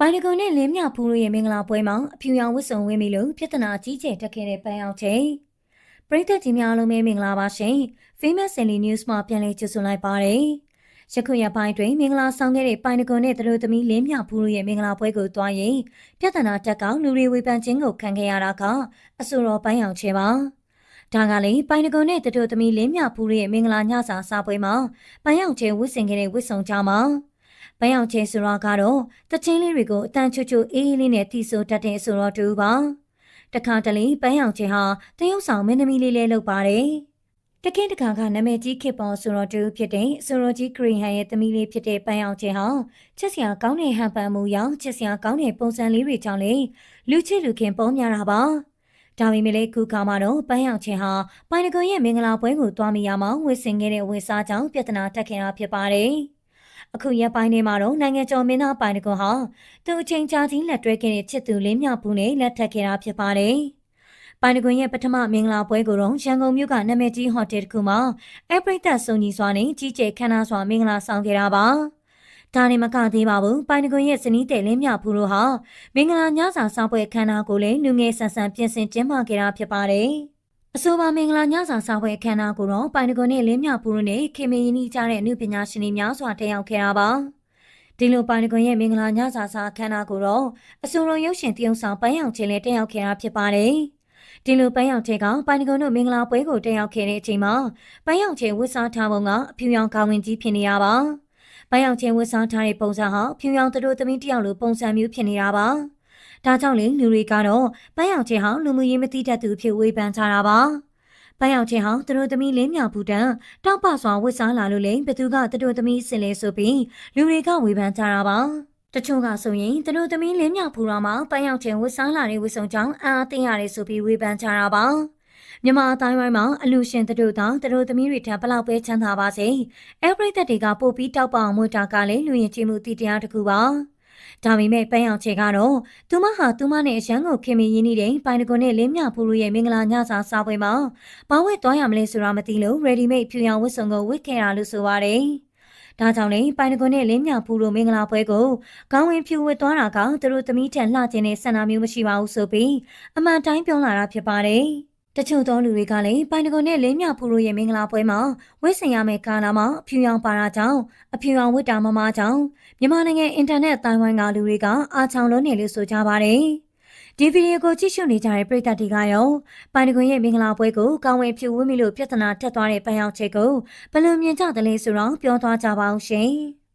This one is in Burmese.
ပိုင်နဂုံနဲ့လင်းမြဖူးတို့ရဲ့မင်္ဂလာပွဲမှာအဖြူရောင်ဝတ်စုံဝင်းပြီးလို့ပြဿနာကြီးကျယ်တက်ခဲ့တဲ့ပန်းအောင်ချိန်ပရိသတ်ကြီးများအားလုံးပဲမင်္ဂလာပါရှင် Famous Daily News မှာပြန်လည်ကြိုဆိုလိုက်ပါတယ်ယခုရက်ပိုင်းတွင်မင်္ဂလာဆောင်ခဲ့တဲ့ပိုင်နဂုံနဲ့တရိုသမီးလင်းမြဖူးတို့ရဲ့မင်္ဂလာပွဲကိုတွားရင်ပြဿနာတက်ကောင်လူတွေဝေဖန်ခြင်းကိုခံခဲ့ရတာကအဆိုတော်ပန်းအောင်ချေပါဒါကလေပိုင်နဂုံနဲ့တရိုသမီးလင်းမြဖူးတို့ရဲ့မင်္ဂလာညစာစားပွဲမှာပန်းအောင်ချေဝတ်ဆင်ခဲ့တဲ့ဝတ်စုံကြမှာ ပန်းအောင်ချေဆိုတော့ကတော့တချင်းလေးတွေကိုအတန်ချွတ်ချွတ်အေးအေးလေးနဲ့တီဆိုတတ်တဲ့အဆိုတော်တူပါတခါတလေပန်းအောင်ချေဟာတရုတ်ဆောင်မင်းသမီးလေးလေးလုပ်ပါတယ်တကင်းတခါကနာမည်ကြီးခေပေါ်ဆိုတော်တူဖြစ်တဲ့အဆိုတော်ကြီးခရီဟန်ရဲ့သမီးလေးဖြစ်တဲ့ပန်းအောင်ချေဟာချက်စရာကောင်းတဲ့ဟန်ပန်မှုရောချက်စရာကောင်းတဲ့ပုံစံလေးတွေကြောင့်လေလူချစ်လူခင်ပေါ်များတာပါဒါပေမဲ့လည်းခုခါမှာတော့ပန်းရောင်ချင်းဟာပိုင်နဂွန်ရဲ့မင်္ဂလာပွဲကိုတွားမိရမှာဝစ်ဆင်ခဲ့တဲ့ဝစ်စားကြောင့်ပြဿနာတက်ခဲ့တာဖြစ်ပါတယ်။ အခုရက်ပိုင်းထဲမှာတော့နိုင်ငံကျော်မင်းသားပိုင်နဂွန်ဟာသူအချိန်ကြာကြီးလက်တွဲခဲ့တဲ့ချစ်သူလင်းမြပူနဲ့လက်ထပ်ခဲ့တာဖြစ်ပါတယ်။ပိုင်နဂွန်ရဲ့ပထမမင်္ဂလာပွဲကိုတော့ရန်ကုန်မြို့ကနာမည်ကြီးဟိုတယ်တစ်ခုမှာအပရိသတ်စုံကြီးစွာနဲ့ကြီးကျယ်ခမ်းနားစွာမင်္ဂလာဆောင်ခဲ့တာပါ။ဒါနဲ့မကသေးပါဘူးပိုင်နဂွန်ရဲ့ဇနီးတဲ့လင်းမြဖူတို့ဟာမင်္ဂလာညစာစားပွဲခမ်းနားကိုလည်းလူငယ်ဆန်ဆန်ပြင်ဆင်ကျင်းပခဲ့တာဖြစ်ပါတယ်။ အဆိုပါမင်္ဂလာညစာစားပွဲခမ်းနားကိုတော့ပိုင်နဂွန်နဲ့လင်းမြဖူတို့နဲ့ခင်မင်းရင်းနှီးကြတဲ့အမှုပညာရှင်တွေများစွာတက်ရောက်ခဲ့တာပါ။ဒီလိုပိုင်နဂွန်ရဲ့မင်္ဂလာညစာစားခမ်းနားကိုတော့အဆိုတော်ရုပ်ရှင်တရုံဆောင်ပန်းရောင်ချင်းလည်းတက်ရောက်ခဲ့တာဖြစ်ပါတယ်။ဒီလိုပန်းရောင်ချေကပိုင်နဂွန်တို့မင်္ဂလာပွဲကိုတက်ရောက်ခဲ့တဲ့အချိန်မှာပန်းရောင်ချေဝတ်စားထားပုံကအဖြူရောင်ကောင်းဝင်ကြီးဖြစ်နေရပါ။ပန်းရောင်ချင်းဝတ်စားထားတဲ့ပုံစံဟာဖြူရောင်သူတို့သမီးတယောက်လိုပုံစံမျိုးဖြစ်နေတာပါ။ ဒါကြောင့်လေလူတွေကတော့ပန်းရောင်ချင်းဟာလူမှုရေးမသိတတ်သူဖြစ်ဝေဖန်ကြတာပါ။ပန်းရောင်ချင်းဟာသူတို့သမီးလင်းမြောက်ဘူးတန်တောက်ပစွာဝတ်စားလာလို့လေဘသူကသူတို့သမီးစင်လဲဆိုပြီးလူတွေကဝေဖန်ကြတာပါ။တချို့ကဆိုရင်သူတို့သမီးလင်းမြောက်ဖူတော်မှာပန်းရောက်ချင်းဝတ်စားလာတဲ့ဝတ်စုံကြောင့်အားသိရတယ်ဆိုပြီးဝေဖန်ကြတာပါမြန်မာအတိုင်းဝိုင်းမှာအလူရှင်တို့တောင်တို့သမီးတွေထံဘလောက်ပဲချမ်းသာပါစေအဲပရိသတ်တွေကပို့ပြီးတောက်ပအောင်မွေးတာကလည်းလူရင်ချင်းမှုတည်တရားတစ်ခုပါ ဒါပေမဲ့ပန်းအောင်ချေကတော့သူမဟာသူမနဲ့အရန်ကိုခင်မင်းရင်းနေတဲ့ပိုင်တကွန်နဲ့လင်းမြဖူးတို့ရဲ့မင်္ဂလာညစာစားပွဲမှာဘာဝဲသွားရမလဲဆိုတာမသိလို့ ready made ဖြူရောင်ဝတ်စုံကိုဝတ်ခဲ့တာလို့ဆိုပါတယ်။ဒါကြောင့်လေပိုင်တကွန်နဲ့လင်းမြဖူးတို့မင်္ဂလာပွဲကိုကောင်းဝင်ဖြူဝတ်သွားတာကသူတို့သမီးထန်လှခြင်းနဲ့ဆန္ဒမျိုးမရှိပါဘူးဆိုပြီးအမှန်တိုင်းပြောလာတာဖြစ်ပါတယ်။ တချို့သောလူတွေကလည်းပိုင်တကွန်နဲ့လင်းမြဖူးတို့ရဲ့မင်္ဂလာပွဲမှာဝတ်ဆင်ရမယ့်ကာလမှာအဖြူရောင်ပါတာကြောင့်အဖြူရောင်ဝတ်တာမမကြောင့်မြန်မာနိုင်ငံအင်တာနက်တိုင်ဝမ်ကလူတွေကအားချောင်လုံးနေလို့ဆိုကြပါတယ်။ဒီဗီဒီယိုကိုကြည့်ရှုနေကြတဲ့ပရိသတ်တွေကရောပိုင်တကွန်ရဲ့မင်္ဂလာပွဲကိုကောင်းဝင်ဖြူဝတ်မိလို့ပြဿနာတက်သွားတဲ့ပန်းရောက်ချက်ကိုဘယ်လိုမြင်ကြသလဲဆိုတော့ပြောသွားကြပါအောင်ရှင်။